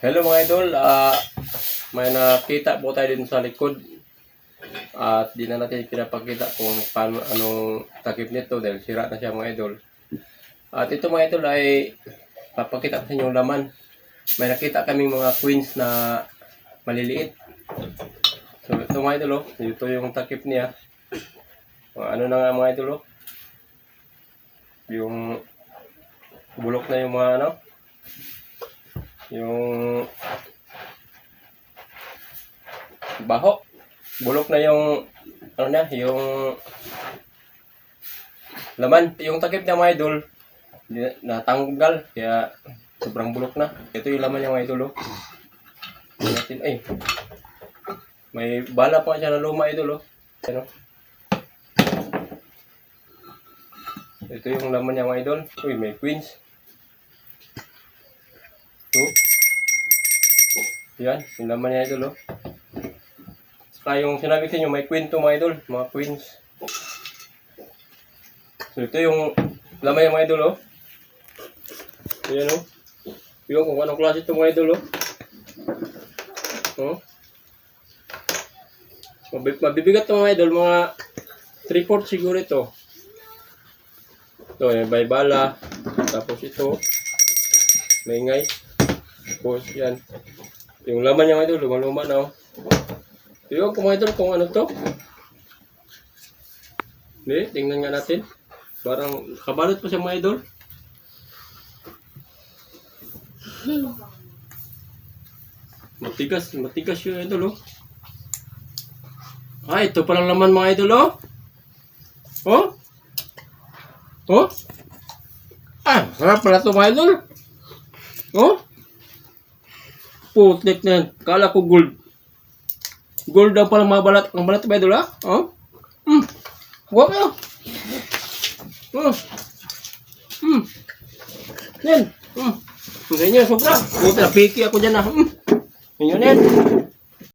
Hello mga idol, ah may nakita po tayo din sa likod. At di na natin pinapakita kung paano anong takip nito dahil sira na siya mga idol. At ito mga idol ay papakita ko sa inyo laman. May nakita kaming mga queens na maliliit. So ito mga idol oh, ito yung takip niya. O, ano na nga mga idol oh. Yung bulok na yung mga ano, yung baho. Bulok na yung ano na, yung laman. Yung takip niya mga idol, natanggal. Kaya sobrang bulok na. Ito yung laman niya mga idol. Oh. Natin, ay. May bala pa siya na luma idol. Oh. Ano? Ito yung laman niya mga idol. Uy, may queens. Oh. Yan, yung laman niya idol, oh. Saka yung sinabi ko inyo, may queen to mga idol, mga queens. So ito yung laman niya mga idol, oh. Ayan, oh. Yung kung anong klase ito mga idol, oh. Oh. Mabib- Mabibigat to mga idol, mga 3-4 siguro ito. Ito, yung baybala. Tapos ito, maingay. Tapos yan. Yung laman niya mga idol, luma-luma na oh. Yung kung mga kung ano to. Hindi, tingnan nga natin. Parang kabalot pa siya mga idol. Matigas, matigas yung idol oh. Ah, ito palang laman mga idol oh. Oh? Oh? Ah, harap pala ito mga idol. Oh? Putik na yan. Kala ko gold. Gold daw pala mga balat. Ang balat ba idol ha? Oh? Hmm. Huwag kayo. Hmm. Hmm. Yan. Hindi nyo, sobra. Puta, piki ako dyan ha. Hmm. Yan yan.